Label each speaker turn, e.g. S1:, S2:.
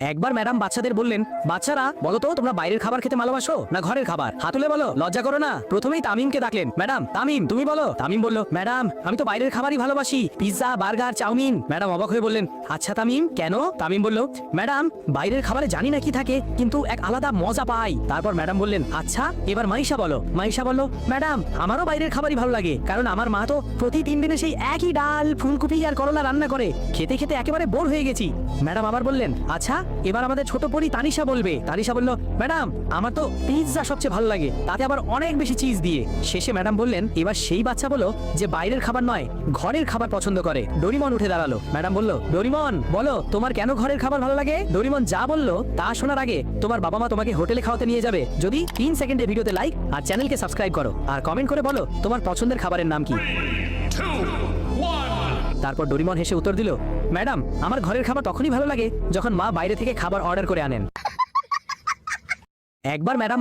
S1: একবার ম্যাডাম বাচ্চাদের বললেন, বাচ্চারা, বলো তো, তোমরা বাইরের খাবার খেতে ভালোবাসো না ঘরের খাবার? হাতুলে বলো, লজ্জা করো না। প্রথমেই তামিমকে ডাকলেন, ম্যাডাম, তামিম, তুমি বলো? তামিম বলল, ম্যাডাম, আমি তো বাইরের খাবারই ভালোবাসি, পিৎজা, বার্গার, চাউমিন। ম্যাডাম অবাক হয়ে বললেন আচ্ছা তামিম, কেন? তামিম বলল, ম্যাডাম, বাইরের খাবারে জানি না কি থাকে, কিন্তু এক আলাদা মজা পাই। তারপর ম্যাডাম বললেন আচ্ছা এবার মাইশা বলো। মাইশা বলল, ম্যাডাম, আমারও বাইরের খাবারই ভালো লাগে, কারণ আমার মা তো প্রতি তিন দিনে সেই একই ডাল, ফুলকপি আর করলা রান্না করে। খেতে খেতে একেবারে বোর হয়ে গেছি। ম্যাডাম আবার বললেন আচ্ছা এবার আমাদের ছোট পরি তানিশা বলবে। তানিশা বলল ম্যাডাম আমার তো পিৎজা সবচেয়ে ভালো লাগে। তাতে আবার অনেক বেশি চিজ দিয়ে। শেষে ম্যাডাম বললেন এবার সেই বাচ্চা বলো যে বাইরের খাবার নয় ঘরের খাবার পছন্দ করে। ডোরিমন উঠে দাঁড়াল। ম্যাডাম বলল ডোরিমন বলো তোমার কেন ঘরের খাবার ভালো লাগে? ডোরিমন যা বলল তা শোনার আগে তোমার বাবা মা তোমাকে হোটেলে খাওয়াতে নিয়ে যাবে। যদি তিন সেকেন্ডে ভিডিওতে লাইক আর চ্যানেলকে সাবস্ক্রাইব করো। আর কমেন্ট করে বলো তোমার পছন্দের খাবারের নাম কি। তারপর ডোরিমন হেসে উত্তর দিল ম্যাডাম, আমার ঘরের খাবার তখনই ভালো লাগে যখন মা বাইরে থেকে খাবার অর্ডার করে আনেন। একবার ম্যাডাম